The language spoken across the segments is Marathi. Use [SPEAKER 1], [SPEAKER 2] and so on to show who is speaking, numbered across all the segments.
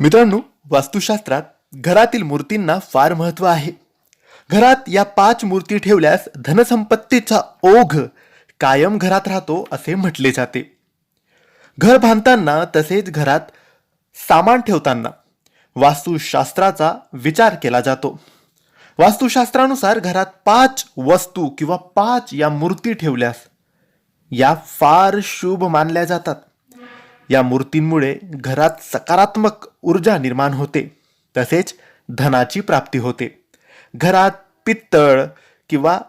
[SPEAKER 1] मित्रांनो वास्तुशास्त्रात घरातील मूर्तींना फार महत्त्व आहे. घरात या पाच मूर्ती ठेवल्यास धनसंपत्तीचा ओघ कायम घरात राहतो असे म्हटले जाते. घर बांधताना तसेच घरात सामान ठेवताना वास्तुशास्त्राचा विचार केला जातो. वास्तुशास्त्रानुसार घरात पाच वस्तू किंवा पाच या मूर्ती ठेवल्यास या फार शुभ मानल्या जातात. या मूर्तींमुळे घरात सकारात्मक ऊर्जा निर्माण होते तसेच धनाची प्राप्ती होते. घरात पित्तळ किंवा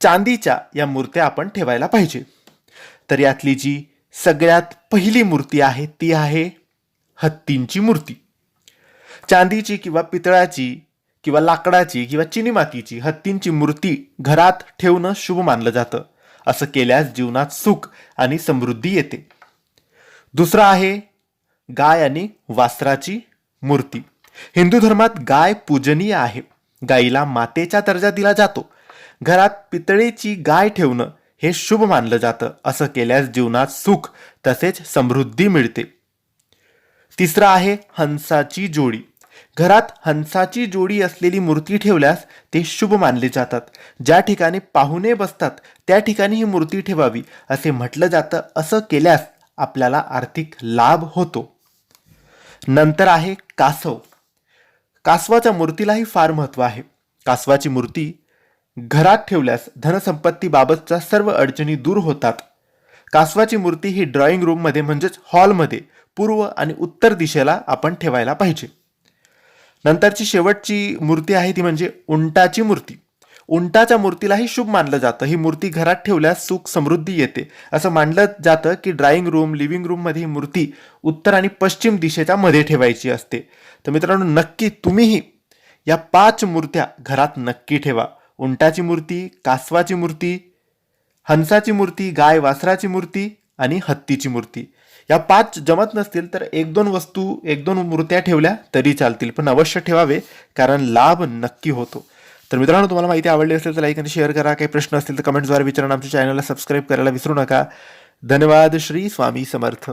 [SPEAKER 1] चांदीच्या या मूर्त्या आपण ठेवायला पाहिजे. तर यातली जी सगळ्यात पहिली मूर्ती आहे ती आहे हत्तींची मूर्ती. चांदीची किंवा पितळाची किंवा लाकडाची किंवा चिनी मातीची हत्तींची मूर्ती घरात ठेवणं शुभ मानलं जातं. असं केल्यास जीवनात सुख आणि समृद्धी येते. दुसरं आहे गाय आणि वासराची मूर्ती. हिंदू धर्मात गाय पूजनीय आहे. गायीला मातेचा दर्जा दिला जातो. घरात पितळेची गाय ठेवणं हे शुभ मानलं जातं. असं केल्यास जीवनात सुख तसेच समृद्धी मिळते. तिसरं आहे हंसाची जोडी. घरात हंसाची जोडी असलेली मूर्ती ठेवल्यास ते शुभ मानले जातात. ज्या ठिकाणी पाहुणे बसतात त्या ठिकाणी ही मूर्ती ठेवावी असे म्हटलं जातं. असं केल्यास आपल्याला आर्थिक लाभ होतो. नंतर आहे कासव. कासवाच्या मूर्तीलाही फार महत्त्व आहे. कासवाची मूर्ती घरात ठेवल्यास धनसंपत्तीबाबतच्या सर्व अडचणी दूर होतात. कासवाची मूर्ती ही ड्रॉइंग रूममध्ये म्हणजेच हॉलमध्ये पूर्व आणि उत्तर दिशेला आपण ठेवायला पाहिजे. नंतरची शेवटची मूर्ती आहे ती म्हणजे उंटाची मूर्ती. उंटाच्या मूर्तीलाही शुभ मानलं जातं. ही मूर्ती घरात ठेवल्यास सुख समृद्धी येते. असं मानलं जातं की ड्रॉइंग रूम लिव्हिंग रूममध्ये ही मूर्ती उत्तर आणि पश्चिम दिशेच्या मध्ये ठेवायची असते. तर मित्रांनो नक्की तुम्हीही या पाच मूर्त्या घरात नक्की ठेवा. उंटाची मूर्ती कासवाची मूर्ती हंसाची मूर्ती गाय वासराची मूर्ती आणि हत्तीची मूर्ती. या पाच जमत नसतील तर एक दोन वस्तू एक दोन मूर्त्या ठेवल्या तरी चालतील. पण अवश्य ठेवावे कारण लाभ नक्की होतो. तर मित्रांनो तुम्हाला माहिती आवडली असेल तर लाईक आणि शेअर करा. काही प्रश्न असतील तर कमेंट्सद्वारे विचारा आमच्या चॅनलला सबस्क्राईब करायला विसरू नका. धन्यवाद. श्री स्वामी समर्थ.